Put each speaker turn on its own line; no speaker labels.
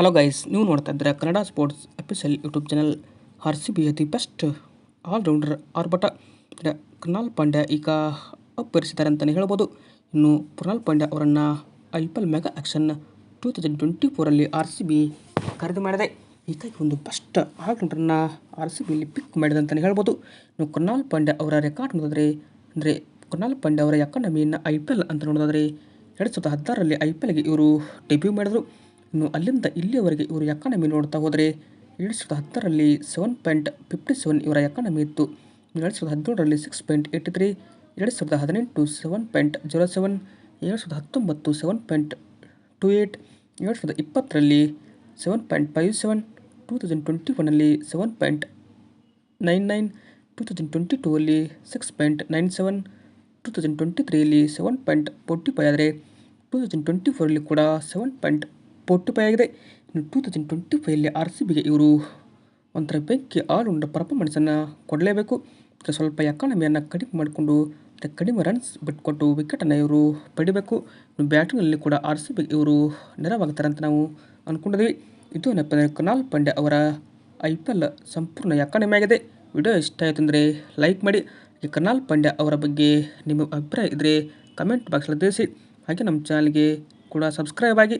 Hello guys ನೀವು ನೋಡ್ತಾ ಇದ್ದರೆ Kannada sports official YouTube channel R C B ಅತಿ ಬೆಸ್ಟ್ ಆಲ್ರೌಂಡರ್ ಆರ್ಭಟ. ಕೃಣಾಲ್ ಪಾಂಡ್ಯ ಈಗ ಅಪ್ಪರಿಸಿದ್ದಾರೆ ಅಂತಲೇ ಹೇಳ್ಬೋದು. ಇನ್ನು ಕೃಣಾಲ್ ಪಾಂಡ್ಯ ಅವರನ್ನು I P L mega auction two thousand twenty ಫೋರಲ್ಲಿ R C B ಖರೀದಿ ಮಾಡಿದೆ. ಹೀಗಾಗಿ ಒಂದು ಬೆಸ್ಟ್ ಆಲ್ರೌಂಡರನ್ನು ಆರ್ ಸಿ ಬಿಯಲ್ಲಿ ಪಿಕ್ ಮಾಡಿದೆ ಅಂತಲೇ ಹೇಳ್ಬೋದು. ಇನ್ನು ಕೃಣಾಲ್ ಪಾಂಡ್ಯ ಅವರ ರೆಕಾರ್ಡ್ ನೋಡಿದ್ರೆ, ಅಂದರೆ ಕೃಣಾಲ್ ಪಾಂಡ್ಯ ಅವರ ಎಕಾನಮಿಯನ್ನು ಐ ಪಿ ಎಲ್ ಅಂತ ನೋಡೋದಾದರೆ ಎರಡು ಸಾವಿರದ ಹದಿನಾರರಲ್ಲಿ ಐ ಪಿ ಎಲ್ಗೆ ಇವರು ಡೆಬ್ಯೂ ಮಾಡಿದರು. ಇನ್ನು ಅಲ್ಲಿಂದ ಇಲ್ಲಿಯವರೆಗೆ ಇವರು ಎಕಾನಮಿ ನೋಡ್ತಾ ಹೋದರೆ? ಎರಡು ಸಾವಿರದ ಹತ್ತರಲ್ಲಿ ಸೆವೆನ್ ಪಾಯಿಂಟ್ ಫಿಫ್ಟಿ ಸೆವೆನ್ ಇವರ ಎಕಾನಮಿ ಇತ್ತು. ಎರಡು ಸಾವಿರದ ಹದಿನೇಳರಲ್ಲಿ ಸಿಕ್ಸ್ ಪಾಯಿಂಟ್ ಏಯ್ಟಿ ತ್ರೀ ಎರಡು ಸಾವಿರದ ಹದಿನೆಂಟು ಸೆವೆನ್ ಪಾಯಿಂಟ್ ಜೀರೋ ಸೆವೆನ್ ಎರಡು ಸಾವಿರದ ಹತ್ತೊಂಬತ್ತು ಸೆವೆನ್ ಪಾಯಿಂಟ್ ಟು ಏಯ್ಟ್ ಎರಡು ಸಾವಿರದ ಇಪ್ಪತ್ತರಲ್ಲಿ seven point five seven two thousand twenty ಒನ್ನಲ್ಲಿ seven point nine nine two thousand twenty two ಅಲ್ಲಿ six point nine seven two thousand twenty ತ್ರೀಯಲ್ಲಿ seven point forty five ಆದರೆ two thousand twenty ಫೋರಲ್ಲಿ ಕೂಡ seven point forty ಪಾಯಾಗಿದೆ. ಆಗಿದೆ ಇನ್ನು two thousand twenty ಫೈವಲ್ಲಿ R C ಬಿಗೆ ಇವರು ಒಂಥರ ಬೆಂಕಿ ಆಲ್ರೌಂಡರ್ ಪರ್ಫಾರ್ಮೆನ್ಸನ್ನು ಕೊಡಲೇಬೇಕು. ಸ್ವಲ್ಪ ಎಕಾನಮಿಯನ್ನು ಕಡಿಮೆ ಮಾಡಿಕೊಂಡು ಮತ್ತು ಕಡಿಮೆ ರನ್ಸ್ ಬಿಟ್ಕೊಟ್ಟು ವಿಕೆಟನ್ನು ಇವರು ಪಡಿಬೇಕು. ಬ್ಯಾಟಿಂಗ್ನಲ್ಲಿ ಕೂಡ ಆರ್ ಸಿ ಬಿಗೆ ಇವರು ನೆರವಾಗ್ತಾರೆ ಅಂತ ನಾವು ಅಂದ್ಕೊಂಡಿದ್ವಿ ಇದು ಏನಪ್ಪ ಅಂದರೆ ಕೃಣಾಲ್ ಪಾಂಡ್ಯ ಅವರ ಐ ಪಿ ಎಲ್ ಸಂಪೂರ್ಣ ಎಕಾನಮಿ ಆಗಿದೆ. ವಿಡಿಯೋ ಇಷ್ಟ ಆಯಿತು ಅಂದರೆ ಲೈಕ್ ಮಾಡಿ. ಈ ಕರ್ನಾಲ್ ಪಾಂಡ್ಯ ಅವರ ಬಗ್ಗೆ ನಿಮ್ಮ ಅಭಿಪ್ರಾಯ ಇದ್ದರೆ ಕಮೆಂಟ್ ಬಾಕ್ಸಲ್ಲಿ ತಿಳಿಸಿ. ಹಾಗೆ ನಮ್ಮ ಚಾನಲ್ಗೆ ಕೂಡ ಸಬ್ಸ್ಕ್ರೈಬ್ ಆಗಿ.